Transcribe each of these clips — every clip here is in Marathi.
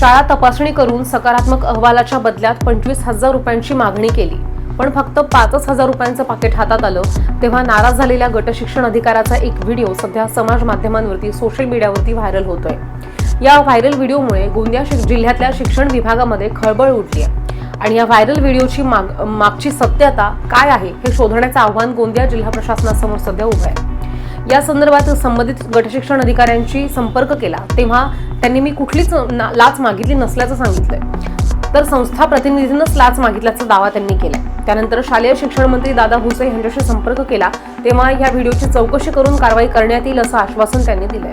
शाळा तपासणी करून सकारात्मक अहवालाच्या बदल्यात पंचवीस हजार रुपयांची मागणी केली. पण फक्त पाचच हजार रुपयांचं पाकिट हातात आलं. तेव्हा नाराज झालेल्या गटशिक्षण अधिकाऱ्याचा एक व्हिडिओ सध्या समाज माध्यमांवरती सोशल मीडियावरती व्हायरल होतोय. या व्हायरल व्हिडिओमुळे गोंदिया शि- जिल्ह्यातल्या शिक्षण विभागामध्ये खळबळ उठली आहे आणि या व्हायरल व्हिडिओची माग मागची सत्यता काय आहे हे शोधण्याचं आव्हान गोंदिया जिल्हा प्रशासनासमोर सध्या उभं आहे. या संदर्भात संबंधित गटशिक्षण अधिकाऱ्यांशी संपर्क केला तेव्हा त्यांनी मी कुठलीच लाच मागितली नसल्याचं सांगितलंय. तर संस्था प्रतिनिधींनाच लाच मागितल्याचा दावा त्यांनी केलाय. त्यानंतर शालेय शिक्षण मंत्री दादा भुसे यांच्याशी संपर्क केला तेव्हा या व्हिडिओची चौकशी करून कारवाई करण्यात येईल असं आश्वासन त्यांनी दिलंय.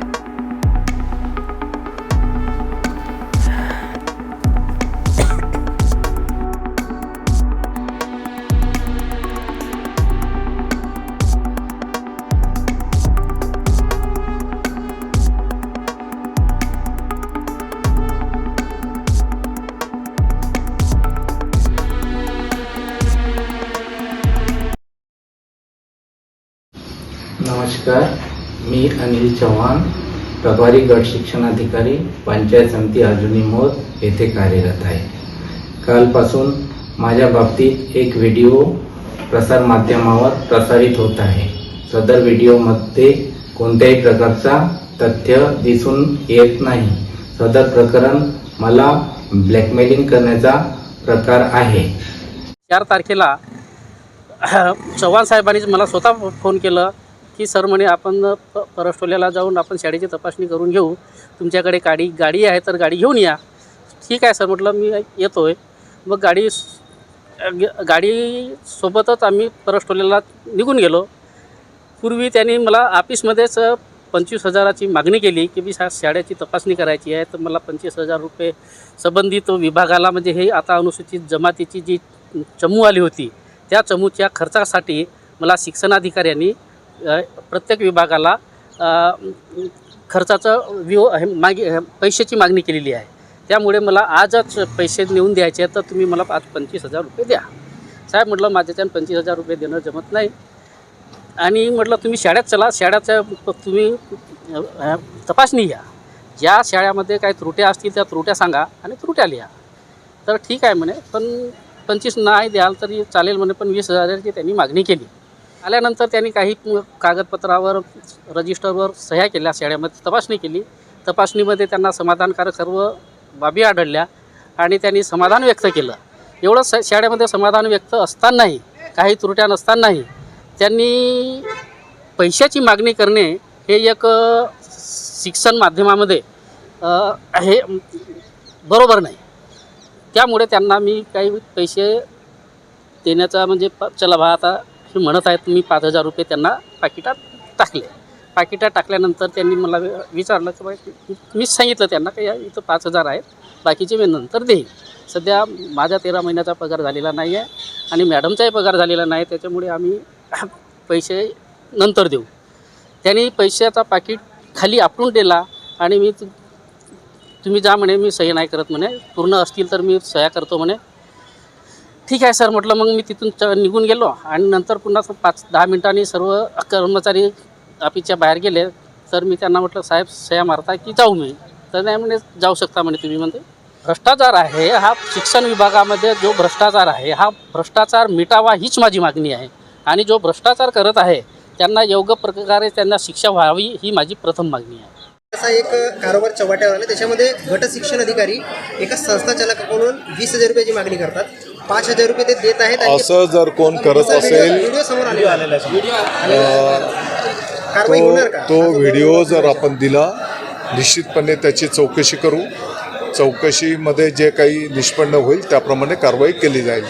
नमस्कार. मी अनिल चव्हाण प्रभारी गट शिक्षणाधिकारी पंचायत समिती अर्जुनी मोद येथे कार्यरत आहे. कालपासून माझ्या बाबतीत एक व्हिडिओ प्रसारमाध्यमावर प्रसारित होत आहे. सदर व्हिडिओमध्ये कोणत्याही प्रकारचा तथ्य दिसून येत नाही. सदर प्रकरण मला ब्लॅकमेलिंग करण्याचा प्रकार आहे. चार तारखेला चव्हाण साहेबांनीच मला स्वतः फोन केलं. की सर म्हणे आपण प परस्टोल्याला जाऊन आपण शाळेची तपासणी करून घेऊ. तुमच्याकडे गाडी गाडी आहे तर गाडी घेऊन या. ठीक आहे सर म्हटलं मी येतो आहे मग गाडी गाडीसोबतच आम्ही परस्टोल्याला निघून गेलो. पूर्वी त्यांनी मला ऑफिसमध्येच पंचवीस हजाराची मागणी केली की मी शा शाळेची तपासणी करायची आहे. तर मला पंचवीस हजार रुपये संबंधित विभागाला म्हणजे हे आता अनुसूचित जमातीची जी चमू आली होती त्या चमूच्या खर्चासाठी मला शिक्षणाधिकाऱ्यांनी प्रत्येक विभागाला खर्चाचं विव हे मागे पैशाची मागणी केलेली आहे. त्यामुळे मला आजच पैसे नेऊन द्यायचे आहेत तर तुम्ही मला आज पंचवीस हजार रुपये द्या. साहेब म्हटलं माझ्याच्यानं पंचवीस हजार रुपये देणं जमत नाही. आणि म्हटलं तुम्ही शाळेत चला शाळेचं तुम्ही तपासणी घ्या. ज्या शाळेमध्ये काही त्रुट्या असतील त्या त्रुट्या सांगा आणि त्रुट्या लिहा. तर ठीक आहे म्हणे पण पंचवीस नाही द्याल तरी चालेल म्हणे पण वीस हजाराची त्यांनी मागणी केली. आल्यानंतर त्यांनी काही कागदपत्रावर रजिस्टरवर सह्या केल्या शाळेमध्ये तपासणी केली. तपासणीमध्ये त्यांना समाधानकारक सर्व बाबी आढळल्या आणि त्यांनी समाधान व्यक्त केलं. एवढं स शाळेमध्ये समाधान व्यक्त असतानाही काही त्रुट्या नसतानाही त्यांनी पैशाची मागणी करणे हे एक शिक्षण माध्यमामध्ये हे बरोबर नाही. त्यामुळे त्यांना मी काही पैसे देण्याचा म्हणजे प- चला बा आता हे म्हणत आहेत मी पाच हजार रुपये त्यांना पाकिटात टाकले. पाकिटात टाकल्यानंतर त्यांनी मला विचारलं की बाई मीच सांगितलं त्यांना की या इथं पाच हजार आहेत बाकीचे मी नंतर देईन. सध्या माझा तेरा महिन्याचा पगार झालेला नाही आहे आणि मॅडमचाही पगार झालेला नाही त्याच्यामुळे आम्ही पैसे नंतर देऊ. त्यांनी पैशाचा पाकिट खाली आपटून दिला आणि मी तुम्ही जा म्हणे मी सही नाही करत म्हणे पूर्ण असतील तर मी सह्या करतो म्हणे. ठीक आहे सर म्हटलं मग मी तिथून च निघून गेलो आणि नंतर पुन्हा पाच दहा मिनिटांनी सर्व कर्मचारी ऑफिसच्या बाहेर गेले. तर मी त्यांना म्हटलं साहेब सया मारता की जाऊ मी? तर नाही म्हणे जाऊ शकता म्हणे तुम्ही म्हणते. भ्रष्टाचार आहे हा शिक्षण विभागामध्ये जो भ्रष्टाचार आहे हा भ्रष्टाचार मिटावा हीच माझी मागणी आहे. आणि जो भ्रष्टाचार करत आहे त्यांना योग्य प्रकारे त्यांना शिक्षा व्हावी ही माझी प्रथम मागणी आहे. असा एक कारोबार चव्हाट्यावर आला. त्याच्यामध्ये गट शिक्षण अधिकारी एका संस्था चालकाकडून वीस हजार रुपयाची मागणी करतात. पाच हजार रुपये ते देत आहेत असं जर कोण करत असेल व्हिडिओ समोर आलेला आहे. कारवाई होणार तो का? तो व्हिडिओ जर आपण दिला निश्चितपणे त्याची चौकशी करू. चौकशीमध्ये जे काही निष्पन्न होईल त्याप्रमाणे कारवाई केली जाईल.